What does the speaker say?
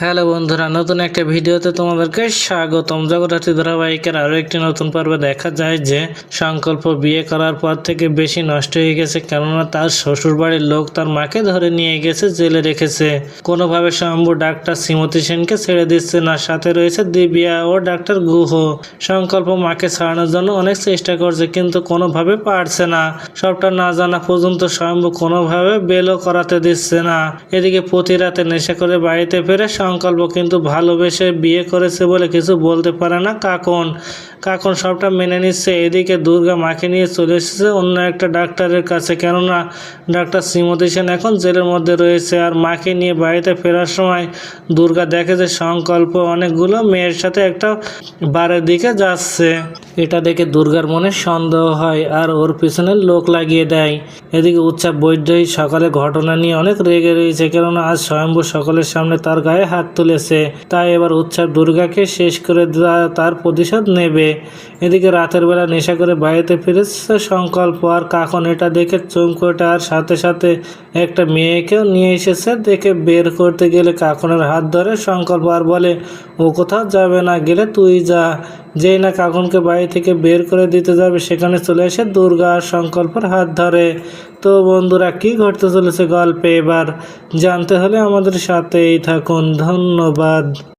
Hello বন্ধুরা, নতুন একটা ভিডিওতে তোমাদেরকে স্বাগতম। জগদ্ধাত্রী ধারাবাহিকের আরও একটি নতুন পর্বে দেখা যায় যে সংকল্প বিয়ে করার পর থেকে বেশি নষ্ট হয়ে গেছে, কেননা তার শ্বশুরবাড়ির লোক তার মাকে ধরে নিয়ে গেছে, জেলে রেখেছে। কোনোভাবে শম্ভু ডাক্তার শ্রীমতী সেনকে ছেড়ে দিচ্ছে না, সাথে রয়েছে দিব্যা ও ডাক্তার গুহ। সংকল্প মাকে ছাড়ানোর জন্য অনেক চেষ্টা করছে, কিন্তু কোনোভাবে পারছে না। সবটা না জানা পর্যন্ত শম্ভু কোনোভাবে বেলও করাতে দিচ্ছে না। এদিকে প্রতি রাতে নেশা করে বাড়িতে ফিরে সংকল্প, কিন্তু ভালোবেসে বিয়ে করেছে বলে কিছু বলতে পারে না কাকন। কাকন সবটা মেনে নিচ্ছে, এদিকে দুর্গা মাকে নিয়ে চলে এসেছে অন্য একটা ডাক্তারের কাছে। কেননা ডাক্তার শ্রীমতী সেন এখন জেলের মধ্যে রয়েছে আর মাকে নিয়ে বাড়িতে ফেরার সময় দুর্গা দেখে যে সংকল্প অনেকগুলো মেয়ের সাথে একটা বারের দিকে যাচ্ছে। এটা দেখে দুর্গার মনে সন্দেহ হয় আর ওর পিছনে লোক লাগিয়ে দেয়। এদিকে উৎসব বৈদ্যই সকালে ঘটনা নিয়ে অনেক রেগে রয়েছে, কেননা আজ স্বয়ম্ভু সকলের সামনে তার গায়ে হাত তুলেছে। তাই এবার উৎসব দুর্গাকে শেষ করে তার প্রতিশোধ নেবে। এদিকে রাতের বেলা নেশা করে বাড়িতে ফিরেছে সংকল্প, আর কাকন এটা দেখে চমকোটা আর সাথে সাথে একটা মেয়েকেও নিয়ে এসেছে দেখে বের করতে গেলে কাকনের হাত ধরে সংকল্প আর বলে, ও কোথাও যাবে না, গেলে তুই যা। যেই না কাকুনকে বাড়ি থেকে বের করে দিতে যাবে, সেখানে চলে এসে দুর্গা সংকল্পের হাত ধরে। তো বন্ধুরা, কি ঘটতে চলেছে গল্পে? এবার জানতে হলে আমাদের সাথেই থাকুন। ধন্যবাদ।